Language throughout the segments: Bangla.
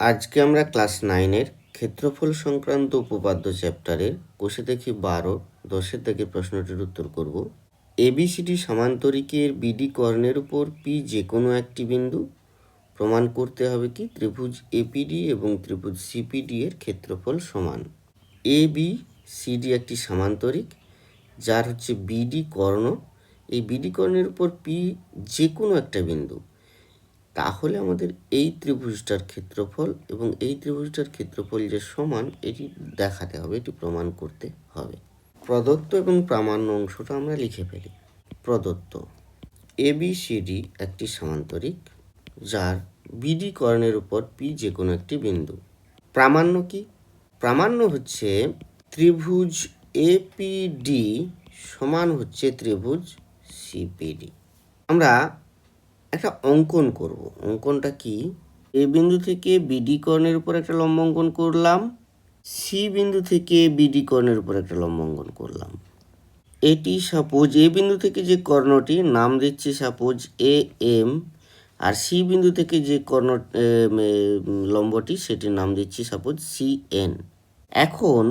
আজকে আমরা ক্লাস নাইনের ক্ষেত্রফল সংক্রান্ত উপপাদ্য চ্যাপ্টারের কোষে দেখি বারো, দশের থেকে প্রশ্নটির উত্তর করব। এবিসিডি সমান্তরিকের বিডি কর্ণের উপর পি যে কোনো একটি বিন্দু। প্রমাণ করতে হবে কি ত্রিভুজ এপিডি এবং ত্রিভুজ সিপিডি এর ক্ষেত্রফল সমান। এ বি সিডি একটি সমান্তরিক, যার হচ্ছে বিডি কর্ণ। এই বিডি কর্ণের উপর পি যে কোনো একটা বিন্দু। তাহলে আমাদের এই ত্রিভুজটার ক্ষেত্রফল এবং এই ত্রিভুজটার ক্ষেত্রফল যে সমান, এটি দেখাতে হবে, এটি প্রমাণ করতে হবে। প্রদত্ত এবং প্রামাণ্য অংশটা আমরা লিখে ফেলি। প্রদত্ত এবিসিডি একটি সমান্তরিক, যার বিডি কর্ণের উপর পি যে কোনো একটি বিন্দু। প্রামাণ্য কি? প্রামাণ্য হচ্ছে ত্রিভুজ এপিডি সমান হচ্ছে ত্রিভুজ সিপিডি আমরা একটা অঙ্কন করব। অঙ্কনটা কি? এ বিন্দু থেকে বিডি কর্ণের উপর একটা লম্ব অঙ্কন করলাম। সি বিন্দু থেকে বিডি কর্ণের উপর একটা লম্ব অঙ্কন করলাম। এটি সাপোজ এ বিন্দু থেকে যে কর্ণটি, নাম দিচ্ছি suppose A M R C বিন্দু থেকে যে কর্ণ লম্বটি, সেটির নাম দিচ্ছি সাপোজ সি এন এখন,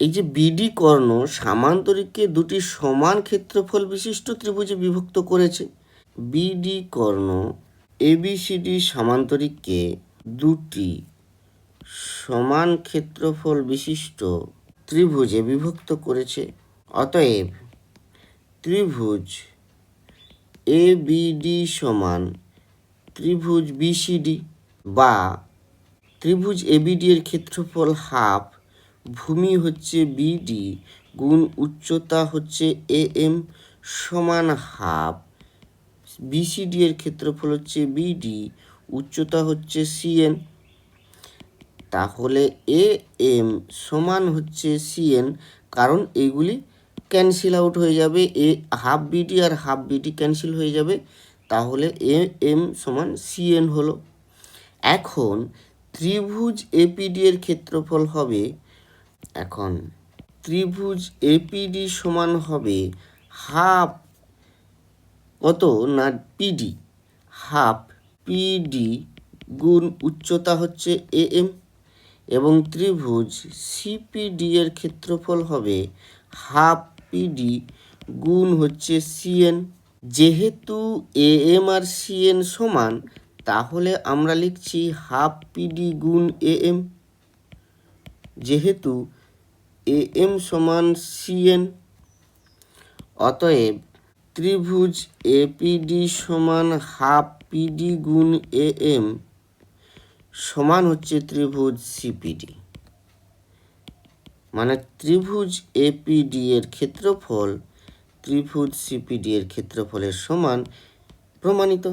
এই যে বিডি কর্ণ, সামান্তরিককে দুটি সমান ক্ষেত্রফল বিশিষ্ট ত্রিভুজে বিভক্ত করেছে। বিডি কর্ণ এবিসিডি সামান্তরিককে দুটি সমান ক্ষেত্রফল বিশিষ্ট ত্রিভুজে বিভক্ত করেছে। অতএব ত্রিভুজ এ বিডি সমান ত্রিভুজ বিসিডি বা ত্রিভুজ এবিডি এর ক্ষেত্রফল হাফ ভূমি হচ্ছে বিডি গুণ উচ্চতা হচ্ছে এ এম সমান হাফ বিসিডি এর ক্ষেত্রফল হচ্ছে বিডি উচ্চতা হচ্ছে সিএন তাহলে এ এম সমান হচ্ছে সিএন কারণ এইগুলি ক্যান্সেল আউট হয়ে যাবে। এ হাফ বিডি আর হাফ বিডি ক্যান্সেল হয়ে যাবে। তাহলে এ এম সমান সিএন হলো। এখন ত্রিভুজ এপিডি এর ক্ষেত্রফল হবে, এখন ত্রিভুজ এপিডি সমান হবে হাফ কত না পিডি হাফ পিডি গুণ উচ্চতা হচ্ছে এ এম এবং ত্রিভুজ সিপিডি এর ক্ষেত্রফল হবে হাফ পিডি গুণ হচ্ছে সিএন যেহেতু এ এম আর সিএন সমান, তাহলে আমরা লিখছি হাফ পিডি গুণ এ এম যেহেতু এ এম সমান সিএন অতএব ত্রিভুজ এপিডি সমান হাফ পিডি গুণ এ এম সমান হচ্ছে ত্রিভুজ সিপিডি মানে ত্রিভুজ এপিডি এর ক্ষেত্রফল ত্রিভুজ সিপিডি এর ক্ষেত্রফলের সমান প্রমাণিত।